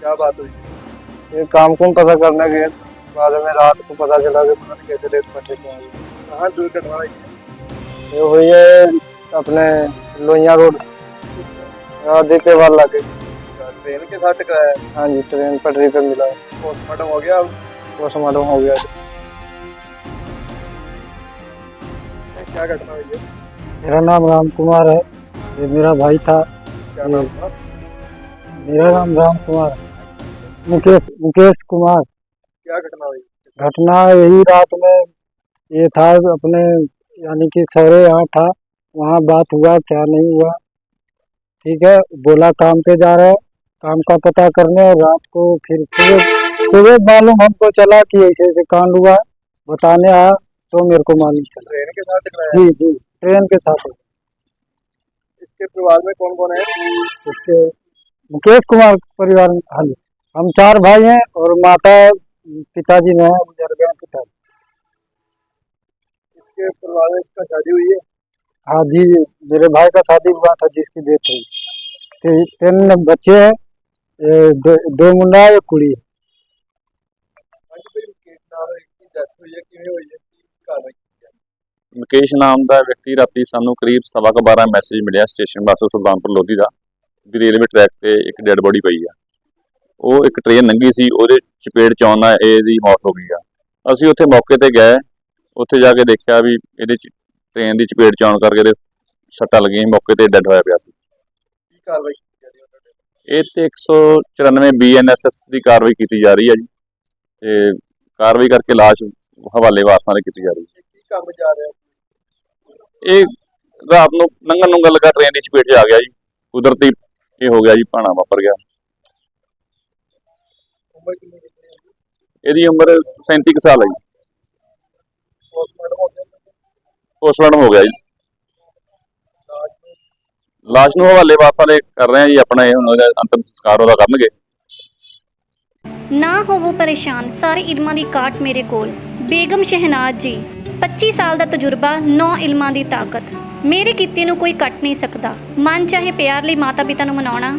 क्या बात हुई? ये काम को पता करने गए बाद में रात को पता चला कि पता कैसे रेत पट्टे पे आई कहाँ दुर्घटना हुई ये हुई है अपने लोहिया रोड। दीपे वाल लागे ट्रेन के साथ टकराया हाँ जी ट्रेन पटरी पे मिला। पोस्टमार्टम हो गया पोस्टमार्टम हो गया। क्या घटना हुई है? मेरा नाम राम कुमार है। ये मेरा भाई था। क्या नाम था? मेरा नाम राम कुमार है। मुकेश मुकेश कुमार। क्या घटना हुई? घटना यही रात में ये था अपने यानी कि सौरे यहाँ था वहाँ बात हुआ क्या नहीं हुआ। ठीक है बोला काम पे जा रहा है काम का पता करने और रात को फिर सुबह सुबह मालूम हमको चला कि ऐसे ऐसे कांड हुआ बताने आया तो मेरे को मालूम चला। ट्रेन के साथ जी जी ट्रेन के साथ। इसके परिवार में कौन कौन है? इसके मुकेश कुमार परिवार में हाँ जी। हम चार भाई हैं और माता पिताजी ने गुजर गए पिता इसके परिवार में इसका शादी हुई है हाँ जी मेरे भाई का शादी हुआ था जिसकी डेथ हुई ते, तीन बच्चे हैं दो, दो मुंडा एक कुड़ी ਮੁਕੇਸ਼ ਨਾਮ ਦਾ ਵਿਅਕਤੀ ਰਾਤੀ ਸਾਨੂੰ ਕਰੀਬ 12:30 ਮੈਸੇਜ ਮਿਲਿਆ ਸਟੇਸ਼ਨ ਬੱਸ ਸੁਲਤਾਨਪੁਰ ਲੋਧੀ ਦਾ ਵੀ ਰੇਲਵੇ ਟਰੈਕ ਤੇ ਇੱਕ ਡੈੱਡ ਬੋਡੀ ਪਈ ਆ ਉਹ ਇੱਕ ਟ੍ਰੇਨ ਲੰਘੀ ਸੀ ਉਹਦੇ ਚਪੇੜ ਚ ਆਉਣ ਇਹਦੀ ਮੌਤ ਹੋ ਗਈ ਆ। ਅਸੀਂ ਉੱਥੇ ਮੌਕੇ ਤੇ ਗਏ ਉੱਥੇ ਜਾ ਕੇ ਦੇਖਿਆ ਵੀ ਇਹਦੇ ਟ੍ਰੇਨ ਦੀ ਚਪੇੜ ਚ ਆਉਣ ਕਰਕੇ ਇਹਦੇ ਸੱਟਾਂ ਲੱਗੀਆਂ ਮੌਕੇ ਤੇ ਡੈੱਡ ਹੋਇਆ ਪਿਆ ਸੀ। ਕੀ ਕਾਰਵਾਈ ਕੀਤੀ ਜਾ ਰਹੀ ਹੈ ਉਹਨਾਂ ਇਹ ਤੇ 194 ਬੀਐਨਐਸਐਸ ਦੀ ਕਾਰਵਾਈ ਕੀਤੀ ਜਾ ਰਹੀ ਹੈ ਜੀ। ਤੇ ਕਾਰਵਾਈ ਕਰਕੇ ਲਾਸ਼ ਹਵਾਲੇ ਵਾਰਸਾਂ ਦੇ ਕੀਤੀ ਜਾ ਰਹੀ ਹੈ। ਕੀ ਕੰਮ ਜਾ ਰਿਹਾ ਇਹ ਰਾਤ ਨੂੰ ਲੰਘਣ ਨੂੰ ਗੱਲ ਕਰ ਟ੍ਰੇਨ ਦੀ ਸਪੀਡ 'ਚ ਆ ਗਿਆ ਜੀ। ਕੁਦਰਤੀ ਇਹ ਹੋ ਗਿਆ ਜੀ ਭਾਣਾ ਵਾਪਰ ਗਿਆ। ਇਹਦੀ ਉਮਰ 37 ਸਾਲ ਹੈ ਜੀ। ਪੋਸਟਮਾਰਟਮ ਹੋ ਗਿਆ ਜੀ। ਲਾਸ਼ ਨੂੰ ਹਵਾਲੇ ਵਾਰਸਾਂ ਦੇ ਕਰ ਰਹੇ ਆ ਜੀ ਆਪਣਾ ਇਹ ਹੁਣ ਅੰਤਮ ਸੰਸਕਾਰ ਉਹਦਾ ਕਰਨਗੇ। ਨਾ ਹੋਵੋ ਪਰੇਸ਼ਾਨ, ਸਾਰੇ ਇਲਮਾਂ ਦੀ ਕਾਟ ਮੇਰੇ ਕੋਲ। ਬੇਗਮ ਸ਼ਹਿਨਾਜ਼ ਜੀ 25 ਸਾਲ ਦਾ ਤਜਰਬਾ 9 ਇਲਮਾਂ ਦੀ ਤਾਕਤ। ਮੇਰੇ ਕੀਤੇ ਨੂੰ ਕੋਈ ਕੱਟ ਨਹੀਂ ਸਕਦਾ। ਮਨ ਚਾਹੇ ਪਿਆਰ ਲਈ ਮਾਤਾ ਪਿਤਾ ਨੂੰ ਮਨਾਉਣਾ।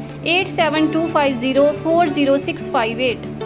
8725040658